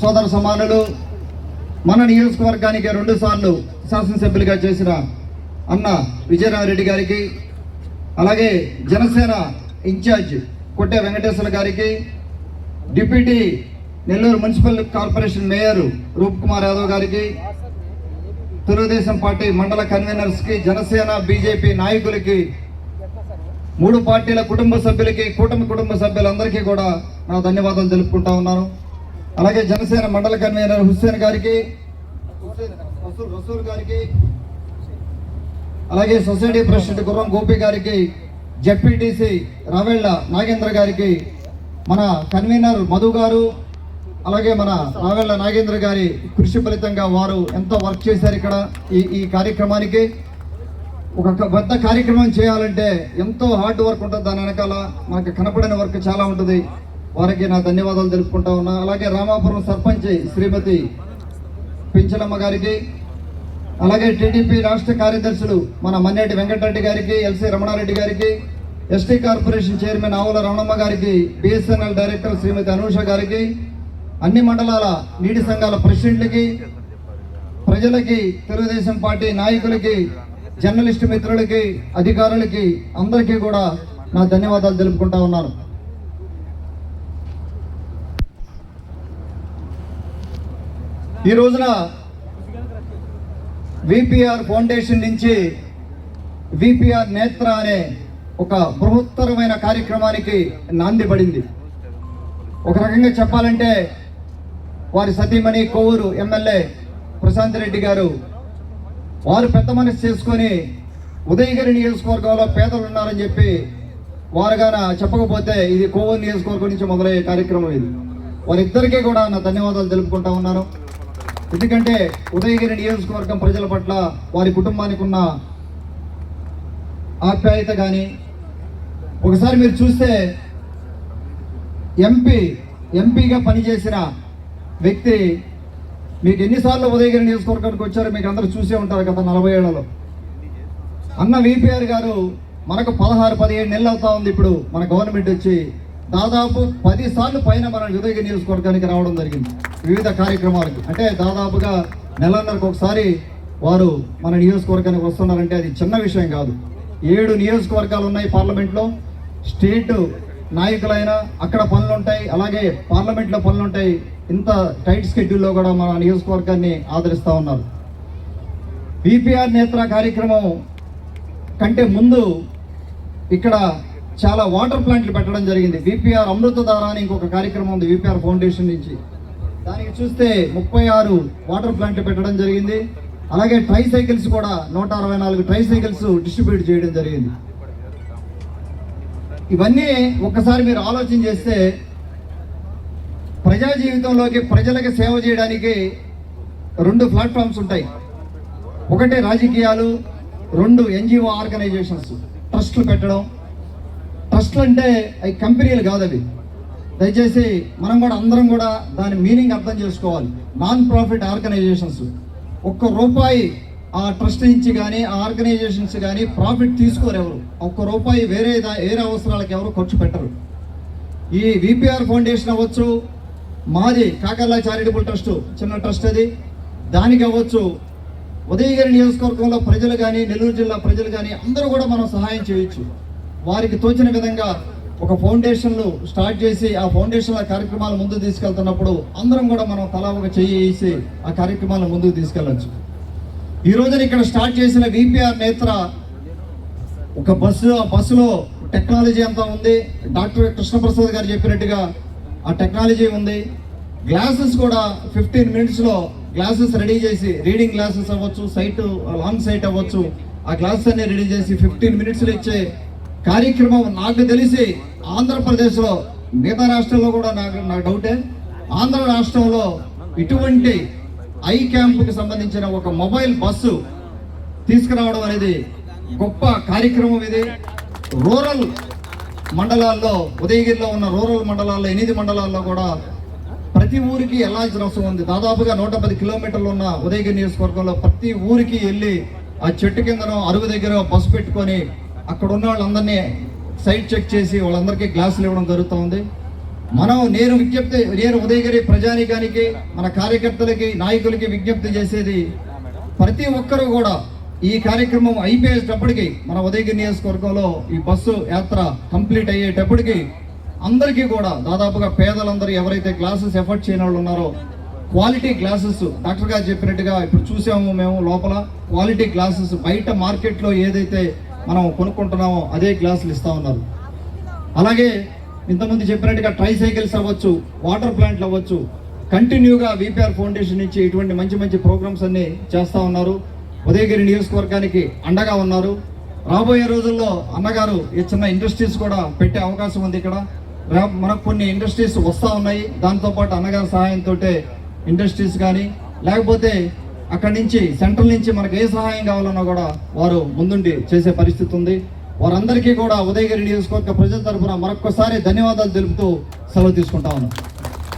సోదర సమానులు మన నియోజకవర్గానికి రెండు సార్లు శాసనసభ్యులుగా చేసిన అన్న విజయరామరెడ్డి గారికి అలాగే జనసేన ఇన్ఛార్జ్ కొట్టే వెంకటేశ్వర గారికి deputy Nellore municipal corporation mayor Roop Kumar Yadav గారికి తెలుగుదేశం పార్టీ మండల కన్వీనర్స్కి జనసేన బీజేపీ నాయకులకి మూడు పార్టీల కుటుంబ సభ్యులకి కూటమి కుటుంబ సభ్యులందరికీ కూడా నా ధన్యవాదాలు తెలుపుకుంటా ఉన్నాను. అలాగే జనసేన మండల కన్వీనర్ హుస్సేన్ గారికి రసూల్ గారికి అలాగే సొసైటీ ప్రెసిడెంట్ గుర్రం గోపి గారికి జెడ్పీటీసీ రావేళ్ళ నాగేంద్ర గారికి మన కన్వీనర్ మధు గారు అలాగే మన రావెళ్ళ నాగేంద్ర గారి కృషి ఫలితంగా వారు ఎంతో వర్క్ చేశారు ఇక్కడ ఈ ఈ కార్యక్రమానికి. ఒక పెద్ద కార్యక్రమం చేయాలంటే ఎంతో హార్డ్ వర్క్ ఉంటుంది దాని వెనకాల మనకు కనపడిన వర్క్ చాలా ఉంటుంది. వారికి నా ధన్యవాదాలు తెలుపుకుంటా ఉన్నా. అలాగే రామాపురం సర్పంచ్ శ్రీమతి పింఛలమ్మ గారికి అలాగే టీడీపీ రాష్ట్ర కార్యదర్శులు మన మన్నేటి వెంకటరెడ్డి గారికి ఎల్సీ రమణారెడ్డి గారికి ఎస్టీ కార్పొరేషన్ చైర్మన్ ఆవుల రమణమ్మ గారికి బిఎస్ఎన్ఎల్ డైరెక్టర్ శ్రీమతి అనూష గారికి అన్ని మండలాల నీటి సంఘాల ప్రెసిడెంట్లకి ప్రజలకి తెలుగుదేశం పార్టీ నాయకులకి జర్నలిస్టు మిత్రులకి అధికారులకి అందరికీ కూడా నా ధన్యవాదాలు తెలుపుకుంటా ఉన్నాను. ఈ రోజున విపిఆర్ ఫౌండేషన్ నుంచి విపిఆర్ నేత్ర అనే ఒక బృహత్తరమైన కార్యక్రమానికి నాంది పడింది. ఒక రకంగా చెప్పాలంటే వారి సతీమణి కోవూరు ఎమ్మెల్యే ప్రశాంత్ రెడ్డి గారు వారు పెద్ద మనసు చేసుకొని ఉదయగిరి నియోజకవర్గంలో పేదలు ఉన్నారని చెప్పి వారుగాన చెప్పకపోతే ఇది కోవూరు నియోజకవర్గం నుంచి మొదలయ్యే కార్యక్రమం ఇది. వారిద్దరికీ కూడా నా ధన్యవాదాలు తెలుపుకుంటా ఉన్నాను. ఎందుకంటే ఉదయగిరి నియోజకవర్గం ప్రజల పట్ల వారి కుటుంబానికి ఉన్న ఆప్యాయత కానీ ఒకసారి మీరు చూస్తే ఎంపీ ఎంపీగా పనిచేసిన వ్యక్తి మీకు ఎన్నిసార్లు ఉదయగిరి నియోజకవర్గానికి వచ్చారో మీకు అందరూ చూసే ఉంటారు గత నలభై ఏళ్ళలో. అన్న విపిఆర్ గారు మనకు పదహారు పదిహేడు నెలలు అవుతా ఉంది ఇప్పుడు మన గవర్నమెంట్ వచ్చి దాదాపు పది సార్లు పైన మనం ఉదయగిరి నియోజకవర్గానికి రావడం జరిగింది. వివిధ కార్యక్రమాలకు. అంటే దాదాపుగా నెలన్నరకు ఒకసారి వారు మన నియోజకవర్గానికి వస్తున్నారంటే అది చిన్న విషయం కాదు. ఏడు నియోజకవర్గాలు ఉన్నాయి పార్లమెంట్లో. స్టేట్ నాయకులైనా అక్కడ పనులు ఉంటాయి అలాగే పార్లమెంట్లో పనులు ఉంటాయి. ఇంత టైట్ స్కెడ్యూల్లో కూడా మన నియోజకవర్గాన్ని ఆదరిస్తూ ఉన్నారు. బీపీఆర్ నేత్ర కార్యక్రమం కంటే ముందు ఇక్కడ చాలా వాటర్ ప్లాంట్లు పెట్టడం జరిగింది. విపిఆర్ అమృతధార అని ఇంకొక కార్యక్రమం ఉంది విపిఆర్ ఫౌండేషన్ నుంచి. దానికి చూస్తే ముప్పై ఆరు వాటర్ ప్లాంట్లు పెట్టడం జరిగింది. అలాగే ట్రై సైకిల్స్ కూడా నూట అరవై నాలుగు ట్రై సైకిల్స్ డిస్ట్రిబ్యూట్ చేయడం జరిగింది. ఇవన్నీ ఒక్కసారి మీరు ఆలోచన చేస్తే ప్రజా జీవితంలోకి ప్రజలకు సేవ చేయడానికి రెండు ప్లాట్ఫామ్స్ ఉంటాయి. ఒకటి రాజకీయాలు రెండు ఎన్జిఓ ఆర్గనైజేషన్స్ ట్రస్ట్లు పెట్టడం ట్రస్ట్లు అంటే అవి కంపెనీలు కాదు అవి. దయచేసి మనం కూడా అందరం కూడా దాని మీనింగ్ అర్థం చేసుకోవాలి. నాన్ ప్రాఫిట్ ఆర్గనైజేషన్స్ ఒక్క రూపాయి ఆ ట్రస్ట్ నుంచి కానీ ఆ ఆర్గనైజేషన్స్ కానీ ప్రాఫిట్ తీసుకోరు ఎవరు. ఒక్క రూపాయి వేరే దా- వేరే అవసరాలకు ఎవరు ఖర్చు పెట్టరు. ఈ విపిఆర్ ఫౌండేషన్ అవ్వచ్చు మాది కాకర్లా చారిటబుల్ ట్రస్ట్ చిన్న ట్రస్ట్ అది. దానికి అవ్వచ్చు ఉదయగిరి నియోజకవర్గంలో ప్రజలు కానీ నెల్లూరు జిల్లా ప్రజలు కానీ అందరూ కూడా మనం సహాయం చేయొచ్చు. వారికి తోచిన విధంగా ఒక ఫౌండేషన్లు స్టార్ట్ చేసి ఆ ఫౌండేషన్ల కార్యక్రమాలు ముందుకు తీసుకెళ్తున్నప్పుడు అందరం కూడా మనం తలా ఒక చెయ్యి వేసి ఆ కార్యక్రమాలను ముందుకు తీసుకెళ్ళచ్చు. ఈ రోజున ఇక్కడ స్టార్ట్ చేసిన విపిఆర్ నేత్ర ఒక బస్సు ఆ బస్సులో టెక్నాలజీ అంతా ఉంది. డాక్టర్ కృష్ణప్రసాద్ గారు చెప్పినట్టుగా ఆ టెక్నాలజీ ఉంది. గ్లాసెస్ కూడా ఫిఫ్టీన్ మినిట్స్లో గ్లాసెస్ రెడీ చేసి రీడింగ్ గ్లాసెస్ అవ్వచ్చు సైట్ లాంగ్ సైట్ అవ్వచ్చు ఆ గ్లాసెస్ అన్ని రెడీ చేసి ఫిఫ్టీన్ మినిట్స్లో ఇచ్చే కార్యక్రమం నాకు తెలిసి ఆంధ్రప్రదేశ్లో మిగతా రాష్ట్రంలో కూడా నాకు నాకు డౌటే ఆంధ్ర రాష్ట్రంలో ఇటువంటి ఐ క్యాంపుకి సంబంధించిన ఒక మొబైల్ బస్సు తీసుకురావడం అనేది గొప్ప కార్యక్రమం ఇది. రూరల్ మండలాల్లో ఉదయగిరిలో ఉన్న రూరల్ మండలాల్లో ఎనిమిది మండలాల్లో కూడా ప్రతి ఊరికి వెళ్ళాల్సిన అవసరం ఉంది. దాదాపుగా నూట పది కిలోమీటర్లు ఉన్న ఉదయగిరి నియోజకవర్గంలో ప్రతి ఊరికి వెళ్ళి ఆ చెట్టు కిందనో అరుగు దగ్గర బస్సు పెట్టుకొని అక్కడ ఉన్న వాళ్ళందరినీ సైట్ చెక్ చేసి వాళ్ళందరికీ గ్లాసులు ఇవ్వడం జరుగుతూ ఉంది మనం నేను విజ్ఞప్తి నేను ఉదయగిరి ప్రజానీకానికి మన కార్యకర్తలకి నాయకులకి విజ్ఞప్తి చేసేది ప్రతి ఒక్కరూ కూడా ఈ కార్యక్రమం అయిపోయేటప్పటికి మన ఉదయగిరి నియోజకవర్గంలో ఈ బస్సు యాత్ర కంప్లీట్ అయ్యేటప్పటికి అందరికీ కూడా దాదాపుగా పేదలందరూ ఎవరైతే క్లాసెస్ ఎఫర్ట్ చేయని వాళ్ళు ఉన్నారో క్వాలిటీ గ్లాసెస్ డాక్టర్ గారు చెప్పినట్టుగా ఇప్పుడు చూసాము మేము లోపల క్వాలిటీ గ్లాసెస్ బయట మార్కెట్లో ఏదైతే మనం కొనుక్కుంటున్నామో అదే గ్లాసులు ఇస్తూ ఉన్నారు. అలాగే ఇంతకుముందు చెప్పినట్టుగా ట్రై సైకిల్స్ అవ్వచ్చు వాటర్ ప్లాంట్లు అవ్వచ్చు కంటిన్యూగా విపిఆర్ ఫౌండేషన్ నుంచి ఇటువంటి మంచి మంచి ప్రోగ్రామ్స్ అన్ని చేస్తూ ఉన్నారు. ఉదయగిరి నియోజకవర్గానికి అండగా ఉన్నారు. రాబోయే రోజుల్లో అన్నగారు ఈ చిన్న ఇండస్ట్రీస్ కూడా పెట్టే అవకాశం ఉంది ఇక్కడ. మనకు కొన్ని ఇండస్ట్రీస్ వస్తూ ఉన్నాయి. దాంతోపాటు అన్నగారి సహాయంతో ఇండస్ట్రీస్ కానీ లేకపోతే అక్కడి నుంచి సెంట్రల్ నుంచి మనకు ఏ సహాయం కావాలన్నా కూడా వారు ముందుండి చేసే పరిస్థితి ఉంది. వారందరికీ కూడా ఉదయగిరి నియోజకవర్గ ప్రజల తరఫున మరొక్కసారి ధన్యవాదాలు తెలుపుతూ సెలవు తీసుకుంటా ఉన్నాం.